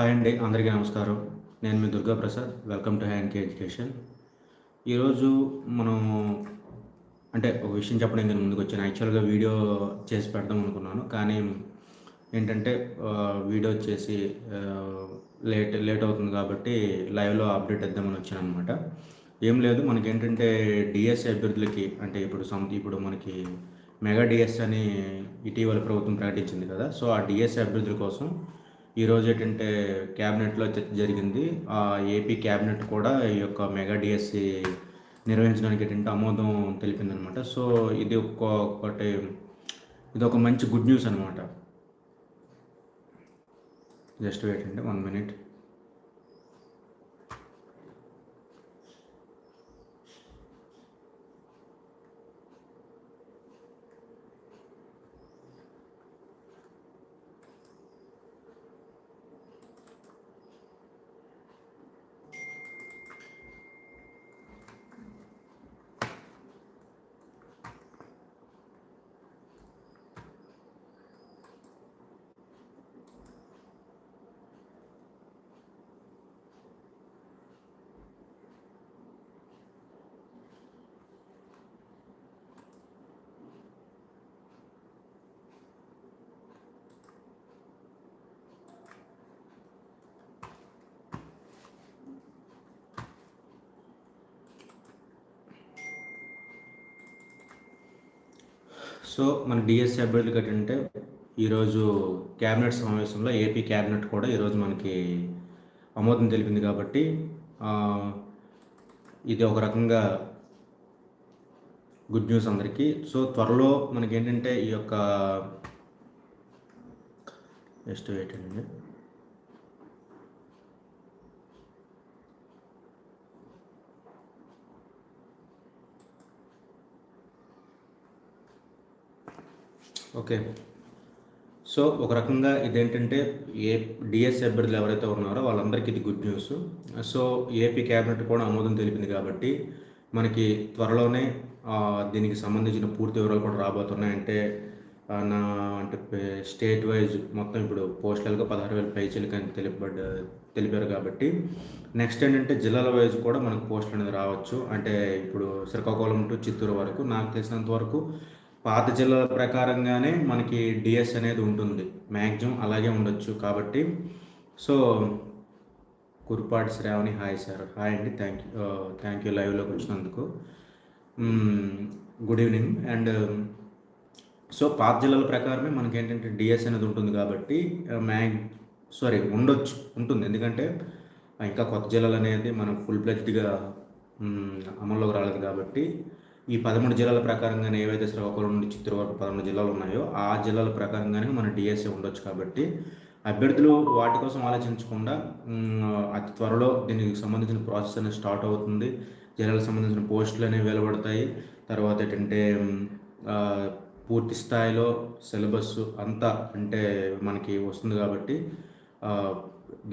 Hi అండి అందరికీ నమస్కారం. నేను మీ Durga Prasad welcome to hand K education. ఈరోజు మనం అంటే ఒక విషయం చెప్పడానికి నేను ముందుకు వచ్చాను. యాక్చువల్గా వీడియో చేసి పెడదాం అనుకున్నాను. కానీ ఏంటంటే వీడియో వచ్చేసి లేట్ లేట్ అవుతుంది కాబట్టి లైవ్లో అప్డేట్ ఇద్దామని వచ్చాను అనమాట ఏం లేదు మనకి ఏంటంటే డిఎస్ అభ్యర్థులకి అంటే ఇప్పుడు సమ్ ఇప్పుడు మనకి మెగా డిఎస్ అని ఇటీవల ప్రభుత్వం ప్రకటించింది కదా. సో ఆ డిఎస్ అభ్యర్థుల కోసం ఈరోజు ఏంటంటే క్యాబినెట్లో చర్చ జరిగింది. ఆ ఏపీ క్యాబినెట్ కూడా ఈ యొక్క మెగా డిఎస్సి నిర్వహించడానికి ఏంటంటే ఆమోదం తెలిపిందనమాట. సో ఇది ఒక్కొక్కటి ఇది ఒక మంచి గుడ్ న్యూస్ అనమాట. జస్ట్ వెయిట్ అండి వన్ మినిట్. సో మన డిఎస్సి అభ్యర్థులకి కట్టంటే ఈరోజు క్యాబినెట్ సమావేశంలో ఏపీ క్యాబినెట్ కూడా ఈరోజు మనకి ఆమోదం తెలిపింది కాబట్టి ఇది ఒక రకంగా గుడ్ న్యూస్ అందరికీ. సో త్వరలో మనకి ఏంటంటే ఈ యొక్క జస్ట్ అండి. ఓకే. సో ఒక రకంగా ఇదేంటంటే ఏ డిఎస్ అభ్యర్థులు ఎవరైతే ఉన్నారో వాళ్ళందరికీ ఇది good news. So AP cabinet కూడా ఆమోదం తెలిపింది కాబట్టి మనకి త్వరలోనే దీనికి సంబంధించిన పూర్తి వివరాలు కూడా రాబోతున్నాయి అంటే నా అంటే స్టేట్ వైజ్ మొత్తం ఇప్పుడు పోస్టల్గా పదహారు వేల పైచీలకి అని తెలిపబడ్డ తెలిపారు కాబట్టి నెక్స్ట్ ఏంటంటే జిల్లాల వైజ్ కూడా మనకు పోస్టులు అనేది రావచ్చు. అంటే ఇప్పుడు శ్రీకాకుళం టు చిత్తూరు వరకు నాకు తెలిసినంత వరకు పాత జిల్లాల ప్రకారంగానే మనకి డిఎస్ అనేది ఉంటుంది. మ్యాక్సిమం అలాగే ఉండొచ్చు కాబట్టి. So Kurupati Sravani hi sir. Hi అండి. థ్యాంక్ యూ థ్యాంక్ యూ లైవ్లోకి వచ్చినందుకు. Good evening. అండ్ సో పాత జిల్లాల ప్రకారమే మనకి ఏంటంటే డిఎస్ అనేది ఉంటుంది కాబట్టి మ్యాగ్ సారీ ఉండొచ్చు ఉంటుంది. ఎందుకంటే ఇంకా కొత్త జిల్లాలు అనేది మనం ఫుల్ ఫ్లెజ్డ్గా అమల్లోకి రాలేదు కాబట్టి ఈ పదమూడు జిల్లాల ప్రకారంగానే ఏవైతే శ్రీకాకుళం నుండి చిత్తూరు వరకు పదమూడు జిల్లాలు ఉన్నాయో ఆ జిల్లాల ప్రకారంగానే మన డిఎస్ఏ ఉండొచ్చు కాబట్టి అభ్యర్థులు వాటి కోసం ఆలోచించకుండా అతి త్వరలో దీనికి సంబంధించిన ప్రాసెస్ అనేది స్టార్ట్ అవుతుంది. జిల్లాలకు సంబంధించిన పోస్టులు అనేవి వెలువడతాయి. తర్వాత ఏంటంటే పూర్తి స్థాయిలో సిలబస్ అంతా అంటే మనకి వస్తుంది కాబట్టి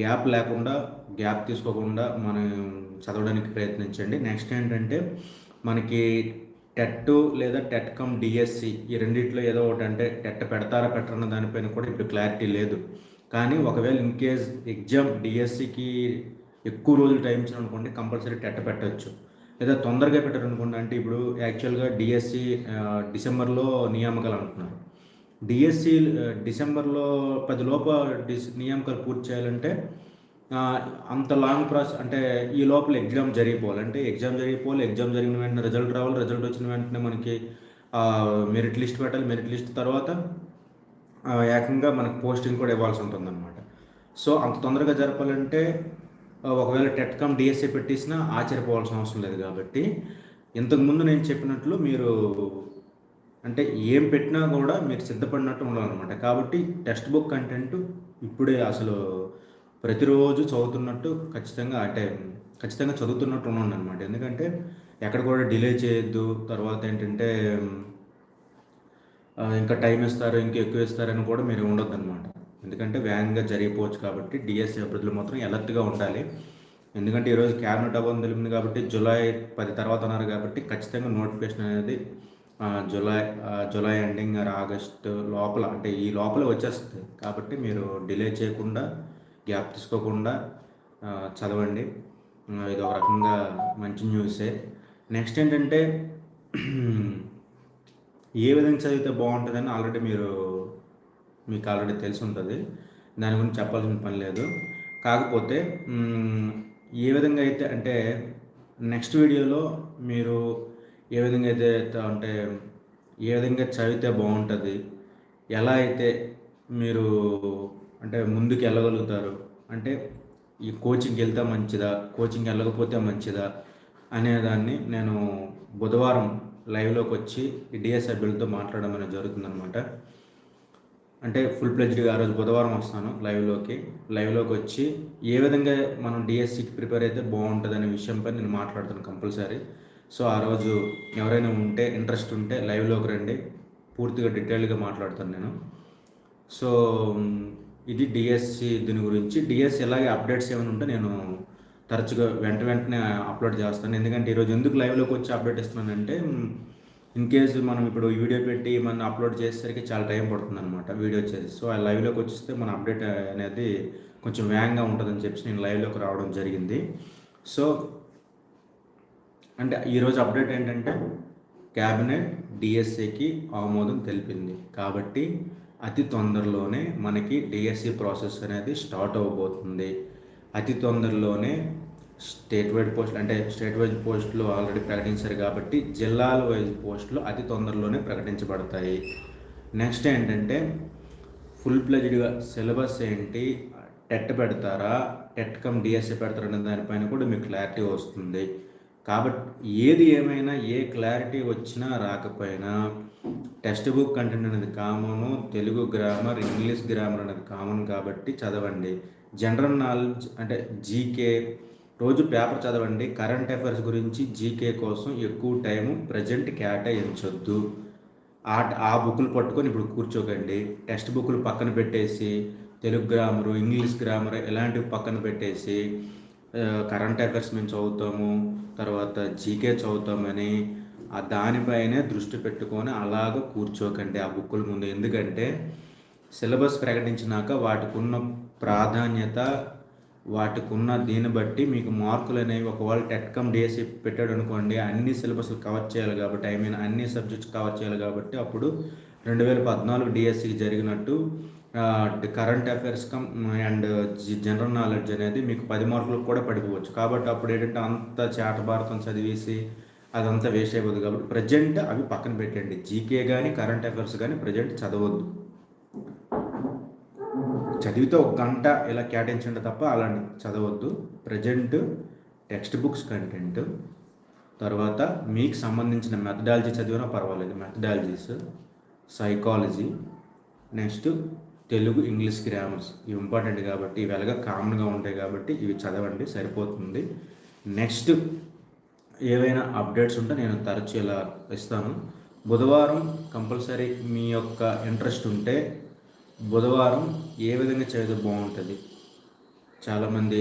గ్యాప్ లేకుండా గ్యాప్ తీసుకోకుండా మనం చదవడానికి ప్రయత్నించండి. నెక్స్ట్ ఏంటంటే మనకి టెట్ లేదా టెట్ కమ్ డిఎస్సి ఈ రెండిట్లో ఏదో ఒకటి అంటే టెట్ పెడతారా పెట్టరన్న దానిపైన కూడా ఇప్పుడు క్లారిటీ లేదు. కానీ ఒకవేళ ఇన్ కేస్ ఎగ్జామ్ డిఎస్సికి ఎక్కువ రోజులు టైం ఇచ్చిన అనుకోండి కంపల్సరీ టెట్ పెట్టచ్చు. లేదా తొందరగా పెట్టారనుకోండి అంటే ఇప్పుడు యాక్చువల్గా డిఎస్సి డిసెంబర్లో నియామకాలు అంటున్నారు. డిఎస్సి డిసెంబర్లో పది లోప డిస్ నియామకాలు పూర్తి చేయాలంటే అంత లాంగ్ ప్రాసెస్ అంటే ఈ లోపల ఎగ్జామ్ జరిగిపోవాలి. అంటే ఎగ్జామ్ జరిగిపోవాలి ఎగ్జామ్ జరిగిన వెంటనే రిజల్ట్ రావాలి రిజల్ట్ వచ్చిన వెంటనే మనకి మెరిట్ లిస్ట్ పెట్టాలి. మెరిట్ లిస్ట్ తర్వాత ఏకంగా మనకు పోస్టింగ్ కూడా ఇవ్వాల్సి ఉంటుంది అనమాట సో అంత తొందరగా జరపాలంటే ఒకవేళ టెట్కామ్ డిఎస్ఏ పెట్టేసినా ఆశ్చర్యపోవాల్సిన అవసరం లేదు కాబట్టి ఇంతకుముందు నేను చెప్పినట్లు మీరు అంటే ఏం పెట్టినా కూడా మీరు సిద్ధపడినట్టు ఉండాలన్నమాట. కాబట్టి టెక్స్ట్ బుక్ కంటెంట్ ఇప్పుడే అసలు ప్రతిరోజు చదువుతున్నట్టు ఖచ్చితంగా అంటే ఖచ్చితంగా చదువుతున్నట్టు ఉన్నాను అనమాట ఎందుకంటే ఎక్కడ కూడా డిలే చేయొద్దు. తర్వాత ఏంటంటే ఇంకా టైం ఇస్తారు ఇంకా ఎక్కువ ఇస్తారని కూడా మీరు ఉండొద్దు అనమాట ఎందుకంటే వేగంగా జరిగిపోవచ్చు కాబట్టి డిఎస్సీ అభ్యర్థులు మాత్రం ఎలర్ట్గా ఉండాలి. ఎందుకంటే ఈరోజు క్యాబినెట్ అవ్వడం తెలిపింది కాబట్టి జూలై పది తర్వాత అన్నారు కాబట్టి ఖచ్చితంగా నోటిఫికేషన్ అనేది July July ending or August లోపల అంటే ఈ లోపల వచ్చేస్తుంది. కాబట్టి మీరు డిలే చేయకుండా గ్యాప్ తీసుకోకుండా చదవండి. ఇది ఒక రకంగా మంచి న్యూసే. నెక్స్ట్ ఏంటంటే ఏ విధంగా చదివితే బాగుంటుందని ఆల్రెడీ మీరు మీకు ఆల్రెడీ తెలిసి ఉంటుంది దాని గురించి చెప్పాల్సిన పని లేదు. కాకపోతే ఏ విధంగా అయితే అంటే నెక్స్ట్ వీడియోలో మీరు ఏ విధంగా అయితే అంటే ఏ విధంగా చదివితే బాగుంటుంది ఎలా అయితే మీరు అంటే ముందుకు వెళ్ళగలుగుతారు. అంటే ఈ కోచింగ్కి వెళ్తే మంచిదా? కోచింగ్ వెళ్ళకపోతే మంచిదా? అనేదాన్ని నేను బుధవారం లైవ్లోకి వచ్చి ఈ డిఎస్ సభ్యులతో మాట్లాడడం అనేది జరుగుతుందనమాట అంటే ఫుల్ ప్లెజ్డ్గా ఆ రోజు బుధవారం వస్తాను లైవ్లోకి లైవ్లోకి వచ్చి ఏ విధంగా మనం డిఎస్సికి ప్రిపేర్ అయితే బాగుంటుంది అనే విషయంపై నేను మాట్లాడతాను కంపల్సరీ. సో ఆ రోజు ఎవరైనా ఉంటే ఇంట్రెస్ట్ ఉంటే లైవ్లోకి రండి. పూర్తిగా డీటెయిల్గా మాట్లాడతాను నేను. సో ఇది డిఎస్సి దీని గురించి. డిఎస్సి ఎలాగే అప్డేట్స్ ఏమైనా ఉంటే నేను తరచుగా వెంట వెంటనే అప్లోడ్ చేస్తాను. ఎందుకంటే ఈరోజు ఎందుకు లైవ్లోకి వచ్చి అప్డేట్ ఇస్తున్నానంటే ఇన్ కేసు మనం ఇప్పుడు వీడియో పెట్టి మనం అప్లోడ్ చేసేసరికి చాలా టైం పడుతుంది అనమాట వీడియో చేసి సో ఆ లైవ్లోకి వచ్చిస్తే మన అప్డేట్ అనేది కొంచెం వేగంగా ఉంటుందని చెప్పి నేను లైవ్లోకి రావడం జరిగింది. సో అంటే ఈరోజు అప్డేట్ ఏంటంటే క్యాబినెట్ డిఎస్సికి ఆమోదం తెలిపింది. కాబట్టి అతి తొందరలోనే మనకి డిఎస్సి ప్రాసెస్ అనేది స్టార్ట్ అవ్వబోతుంది అతి తొందరలోనే స్టేట్ వైడ్ పోస్ట్ అంటే స్టేట్ వైజ్ పోస్టులు ఆల్రెడీ ప్రకటించారు కాబట్టి జిల్లాల వైజ్ పోస్టులు అతి తొందరలోనే ప్రకటించబడతాయి. నెక్స్ట్ ఏంటంటే ఫుల్ ప్లెజ్డ్గా సిలబస్ ఏంటి? టెట్ పెడతారా? టెట్ కమ్ డిఎస్సి పెడతారా అనే దానిపైన కూడా మీకు క్లారిటీ వస్తుంది. కాబట్టి ఏది ఏమైనా ఏ క్లారిటీ వచ్చినా రాకపోయినా టెక్స్ట్ బుక్ కంటెంట్ అనేది common Telugu grammar English grammar అనేది కామన్ కాబట్టి చదవండి. జనరల్ నాలెడ్జ్ అంటే జీకే రోజు పేపర్ చదవండి. కరెంట్ అఫైర్స్ గురించి జీకే కోసం ఎక్కువ టైము ప్రజెంట్ కేటాయించొద్దు. ఆ ఆ బుక్లు పట్టుకొని ఇప్పుడు కూర్చోకండి. టెక్స్ట్ బుక్లు పక్కన పెట్టేసి తెలుగు గ్రామరు ఇంగ్లీష్ గ్రామర్ ఇలాంటివి పక్కన పెట్టేసి కరెంట్ అఫైర్స్ మేము చదువుతాము తర్వాత జీకే చదువుతామని ఆ దానిపైనే దృష్టి పెట్టుకొని అలాగ కూర్చోకండి ఆ బుక్కుల ముందు. ఎందుకంటే సిలబస్ ప్రకటించినాక వాటికి ఉన్న ప్రాధాన్యత వాటికి ఉన్న దీన్ని బట్టి మీకు మార్కులు అనేవి ఒకవేళ టెట్కమ్ డిఎస్సి పెట్టాడు అనుకోండి అన్ని సిలబస్లు కవర్ చేయాలి కాబట్టి ఐ మీన్ అన్ని సబ్జెక్ట్స్ కవర్ చేయాలి కాబట్టి అప్పుడు రెండు వేల పద్నాలుగు డిఎస్సికి జరిగినట్టు current affairs cum and general knowledge అనేది మీకు పది మార్కులకు కూడా పడిపోవచ్చు. కాబట్టి అప్పుడు ఏంటంటే అంత చేట భారతం చదివేసి అదంతా వేస్ట్ అయిపోతుంది కాబట్టి ప్రజెంట్ అవి పక్కన పెట్టండి. జీకే కానీ కరెంట్ అఫైర్స్ కానీ ప్రజెంట్ చదవద్దు. చదివితే ఒక గంట ఇలా కేటాయించండి తప్ప అలా చదవద్దు. ప్రజెంట్ టెక్స్ట్ బుక్స్ కంటెంట్ తర్వాత మీకు సంబంధించిన మెథడాలజీ చదివినా పర్వాలేదు. Methodologies psychology next Telugu English grammars ఇవి ఇంపార్టెంట్ కాబట్టి ఇవి ఎలాగా కామన్గా ఉంటాయి కాబట్టి ఇవి చదవండి. సరిపోతుంది. నెక్స్ట్ ఏవైనా అప్డేట్స్ ఉంటే నేను తరచు ఇలా ఇస్తాను. బుధవారం కంపల్సరీ మీ యొక్క ఇంట్రెస్ట్ ఉంటే బుధవారం ఏ విధంగా చదివితే బాగుంటుంది? చాలామంది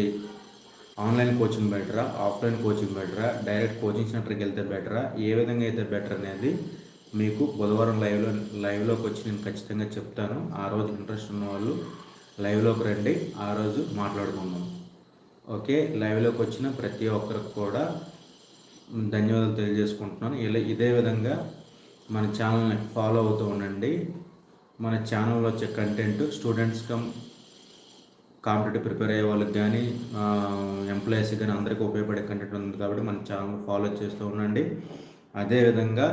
ఆన్లైన్ కోచింగ్ బెటరా ఆఫ్లైన్ కోచింగ్ బెటరా డైరెక్ట్ కోచింగ్ సెంటర్కి వెళ్తే బెటరా ఏ విధంగా అయితే బెటర్ అనేది మీకు బుధవారం లైవ్లో లైవ్లోకి వచ్చి నేను ఖచ్చితంగా చెప్తాను. ఆ రోజు ఇంట్రెస్ట్ ఉన్న వాళ్ళు లైవ్లోకి రండి ఆ రోజు మాట్లాడుకుందాం. ఓకే? లైవ్లోకి వచ్చిన ప్రతి ఒక్కరికి కూడా ధన్యవాదాలు తెలియజేసుకుంటున్నాను. ఇలా ఇదే విధంగా మన ఛానల్ని ఫాలో అవుతూ ఉండండి. మన ఛానల్లో వచ్చే content students cum competitive prepare అయ్యే వాళ్ళకి కానీ ఎంప్లాయీస్ కానీ అందరికీ ఉపయోగపడే కంటెంట్ ఉంది కాబట్టి మన ఛానల్ ఫాలో చేస్తూ ఉండండి. అదేవిధంగా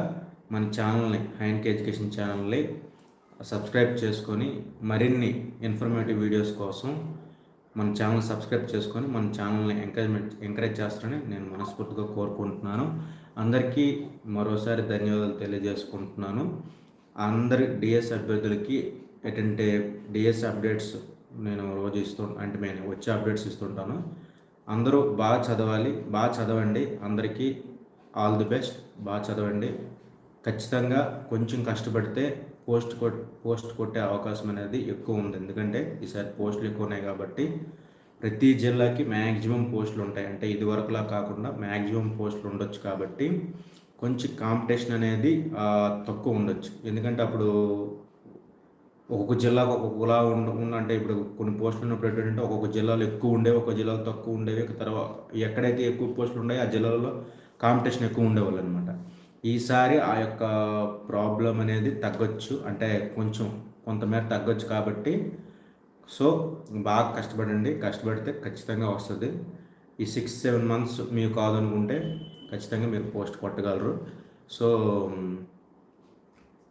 మన ఛానల్ని హైన్కి ఎడ్యుకేషన్ ఛానల్ని సబ్స్క్రైబ్ చేసుకొని మరిన్ని ఇన్ఫర్మేటివ్ వీడియోస్ కోసం మన ఛానల్ సబ్స్క్రైబ్ చేసుకొని మన ఛానల్ని ఎంకరేజ్మెంట్ ఎంకరేజ్ చేస్తారని నేను మనస్ఫూర్తిగా కోరుకుంటున్నాను. అందరికీ మరోసారి ధన్యవాదాలు తెలియజేసుకుంటున్నాను. అందరి డిఎస్ అభ్యర్థులకి ఏంటంటే డిఎస్ అప్డేట్స్ నేను రోజు ఇస్తూ అంటే నేను వచ్చే అప్డేట్స్ ఇస్తుంటాను. అందరూ బాగా చదవాలి బాగా చదవండి. అందరికీ ఆల్ ది బెస్ట్. బాగా చదవండి. ఖచ్చితంగా కొంచెం కష్టపడితే పోస్ట్ కొట్ పోస్ట్ కొట్టే అవకాశం అనేది ఎక్కువ ఉంది. ఎందుకంటే ఈసారి పోస్టులు ఎక్కువ ఉన్నాయి కాబట్టి ప్రతి జిల్లాకి మ్యాక్సిమం పోస్టులు ఉంటాయి. అంటే ఇది వరకులా కాకుండా మ్యాక్సిమం పోస్టులు ఉండొచ్చు కాబట్టి కొంచెం కాంపిటీషన్ అనేది తక్కువ ఉండొచ్చు. ఎందుకంటే అప్పుడు ఒక్కొక్క జిల్లాకు ఒక్కొక్కలా ఉండ అంటే ఇప్పుడు కొన్ని పోస్టులు ఉన్నప్పుడు ఏంటంటే ఒక్కొక్క జిల్లాలో ఎక్కువ ఉండేవి ఒక జిల్లాలో తక్కువ ఉండేవి. తర్వాత ఎక్కడైతే ఎక్కువ పోస్టులు ఉన్నాయో ఆ జిల్లాలో కాంపిటీషన్ ఎక్కువ ఉండేవాళ్ళు అనమాట ఈసారి ఆ యొక్క ప్రాబ్లం అనేది తగ్గొచ్చు. అంటే కొంచెం కొంతమేర తగ్గొచ్చు కాబట్టి. సో బాగా కష్టపడండి. కష్టపడితే ఖచ్చితంగా వస్తుంది. ఈ సిక్స్ సెవెన్ మంత్స్ మీకు కాదనుకుంటే ఖచ్చితంగా మీరు పోస్ట్ కొట్టగలరు. సో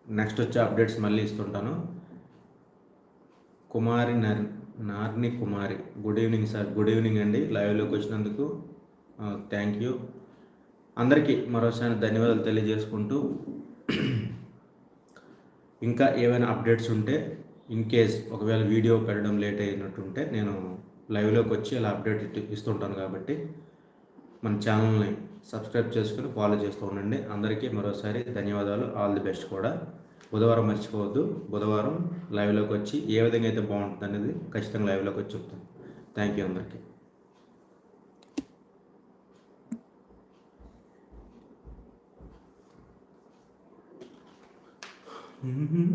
నెక్స్ట్ వచ్చే అప్డేట్స్ మళ్ళీ ఇస్తుంటాను. Kumari నర్ Narni Kumari. Good evening sir. Good evening అండి. లైవ్లోకి వచ్చినందుకు థ్యాంక్ యూ. అందరికీ మరోసారి ధన్యవాదాలు తెలియజేసుకుంటూ ఇంకా ఏమైనా అప్డేట్స్ ఉంటే ఇన్ కేస్ ఒకవేళ వీడియో పెట్టడం లేట్ అయినట్టుంటే నేను లైవ్లోకి వచ్చి అలా అప్డేట్ ఇస్తుంటాను కాబట్టి మన ఛానల్ని సబ్స్క్రైబ్ చేసుకుని ఫాలో చేస్తూ ఉండండి. అందరికీ మరోసారి ధన్యవాదాలు. ఆల్ ది బెస్ట్ కూడా. బుధవారం మర్చిపోవద్దు. బుధవారం లైవ్లోకి వచ్చి ఏ విధంగా అయితే బాగుంటుంది అనేది ఖచ్చితంగా లైవ్లోకి వచ్చి చెప్తాను. థ్యాంక్ యూ అందరికీ. Mm-hmm.